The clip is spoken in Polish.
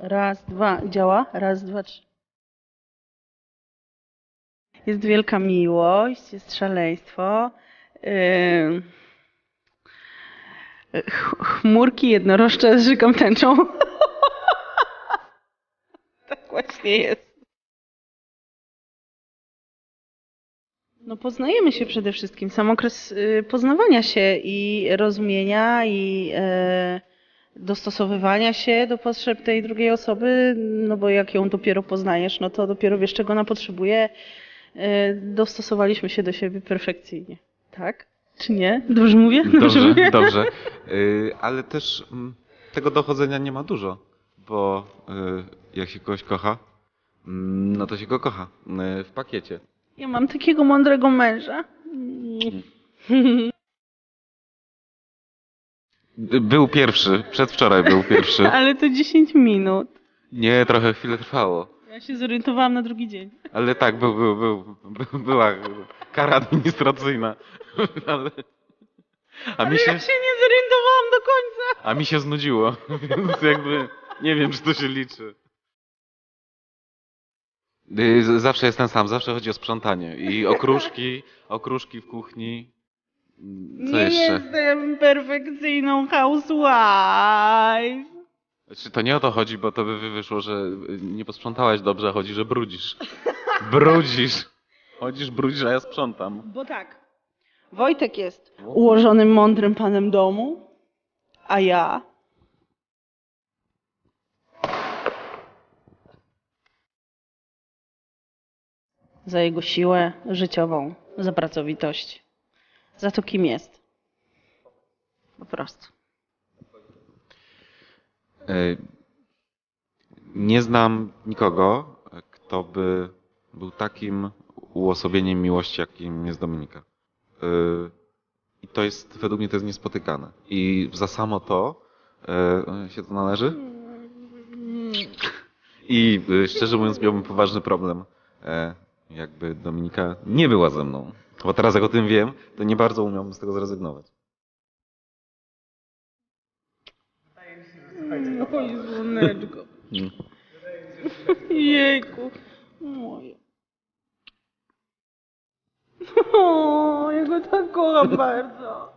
Raz, dwa. Działa? Raz, dwa, trzy. Jest wielka miłość, jest szaleństwo. Yy... ch- Chmurki jednorożcze z żyką tęczą. tak właśnie jest. No poznajemy się przede wszystkim. Sam okres y, poznawania się i rozumienia i e, dostosowywania się do potrzeb tej drugiej osoby, no bo jak ją dopiero poznajesz, no to dopiero wiesz, czego ona potrzebuje. E, dostosowaliśmy się do siebie perfekcyjnie. Tak? Czy nie? Dobrze mówię? Dobrze, mówię? dobrze. Y, ale też mm, tego dochodzenia nie ma dużo, bo y, jak się kogoś kocha, mm, no to się go kocha w pakiecie. Ja mam takiego mądrego męża. Był pierwszy, przedwczoraj był pierwszy. Ale to 10 minut. Nie, trochę chwilę trwało. Ja się zorientowałam na drugi dzień. Ale tak, był, był, był, był, była kara administracyjna. Ale, a, mi się, Ja się nie zorientowałam do końca. a mi się znudziło, więc jakby nie wiem, czy to się liczy. Y, Zawsze jestem sam, zawsze chodzi o sprzątanie. I okruszki, okruszki w kuchni. Co nie jeszcze? jestem perfekcyjną housewife. Znaczy, to nie o to chodzi, bo to by wy- wyszło, że nie posprzątałaś dobrze, a chodzi, że brudzisz. Brudzisz. Chodzisz, brudzisz, a ja sprzątam. Bo tak. Wojtek jest ułożonym, mądrym panem domu, a ja za jego siłę życiową, za pracowitość, za to, kim jest. Po prostu. Y, Nie znam nikogo, kto by był takim uosobieniem miłości, jakim jest Dominika. Y, I to jest, według mnie to jest niespotykane. I za samo to y, się to należy. I szczerze mówiąc miałbym poważny problem, e, jakby Dominika nie była ze mną. Bo teraz jak o tym wiem, to nie bardzo umiałbym z tego zrezygnować. Oj, słoneczko. Jejku. Moje. O, ja go tak kocham bardzo.